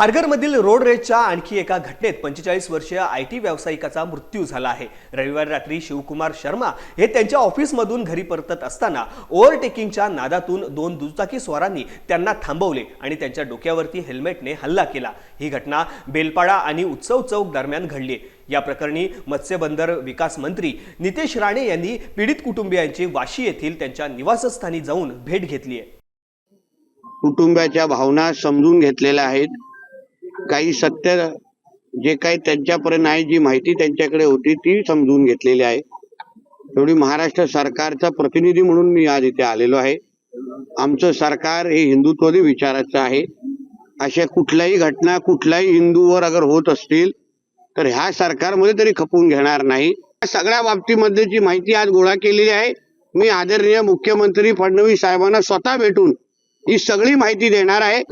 खारघरमधील road रेजच्या आणखी एका घटनेत पंचेचाळीस वर्षीय आय टी व्यावसायिकाचा मृत्यू झाला आहे. रविवारी रात्री शिवकुमार शर्मा हे त्यांच्या ऑफिसमधून घरी परतत असताना ओव्हरटेकिंगच्या नादातून दोन दुचाकी स्वारांनी त्यांना थांबवले आणि त्यांच्या डोक्यावरती हेल्मेटने हल्ला केला. ही घटना बेलपाडा आणि उत्सव चौक दरम्यान घडली या प्रकरणी मत्स्यबंदर विकास मंत्री नितेश राणे यांनी पीडित कुटुंबियांची वाशी येथील त्यांच्या निवासस्थानी जाऊन भेट घेतली आहे. कुटुंबाच्या भावना समजून घेतलेल्या आहेत. काही सत्य जे काही त्यांच्यापर्यंत आहे जी माहिती त्यांच्याकडे होती ती समजून घेतलेली आहे. तेवढी महाराष्ट्र सरकारचा प्रतिनिधी म्हणून मी आज इथे आलेलो आहे. आमचं सरकार हे हिंदुत्वदी विचाराचं आहे. अशा कुठल्याही घटना कुठल्याही हिंदूवर अगर होत असतील तर ह्या सरकारमध्ये तरी खपवून घेणार नाही. सगळ्या बाबतीमध्ये जी माहिती आज गोळा केलेली आहे मी आदरणीय मुख्यमंत्री फडणवीस साहेबांना स्वतः भेटून ही सगळी माहिती देणार आहे.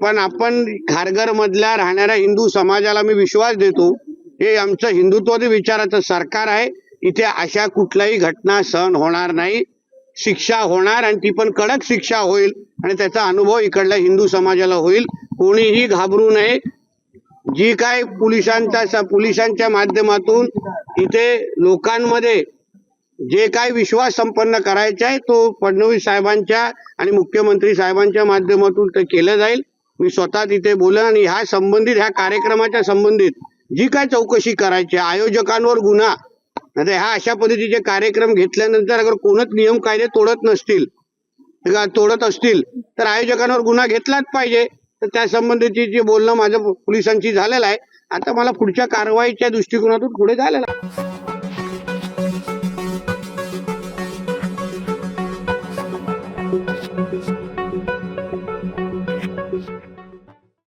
पण आपण खारघर मधल्या राहणाऱ्या हिंदू समाजाला मी विश्वास देतो हे आमचं हिंदुत्वादी विचाराचं सरकार आहे. इथे अशा कुठल्याही घटना सहन होणार नाही. शिक्षा होणार आणि ती पण कडक शिक्षा होईल आणि त्याचा अनुभव इकडल्या हिंदू समाजाला होईल. कोणीही घाबरू नये. जी काय पोलिसांच्या पोलिसांच्या माध्यमातून इथे लोकांमध्ये जे काय विश्वास संपन्न करायचा आहे तो फडणवीस साहेबांच्या आणि मुख्यमंत्री साहेबांच्या माध्यमातून ते केलं जाईल. मी स्वतः तिथे बोलेन आणि ह्या संबंधित ह्या कार्यक्रमाच्या संबंधित जी काय चौकशी करायची आयोजकांवर गुन्हा नाही ह्या अशा पद्धतीचे कार्यक्रम घेतल्यानंतर अगर कोणच नियम कायदे तोडत नसतील तोडत असतील तर आयोजकांवर गुन्हा घेतलाच पाहिजे तर त्या संबंधीची जे बोलणं माझं पोलिसांची झालेलं आहे आता मला पुढच्या कारवाईच्या दृष्टिकोनातून पुढे झालेलं आहे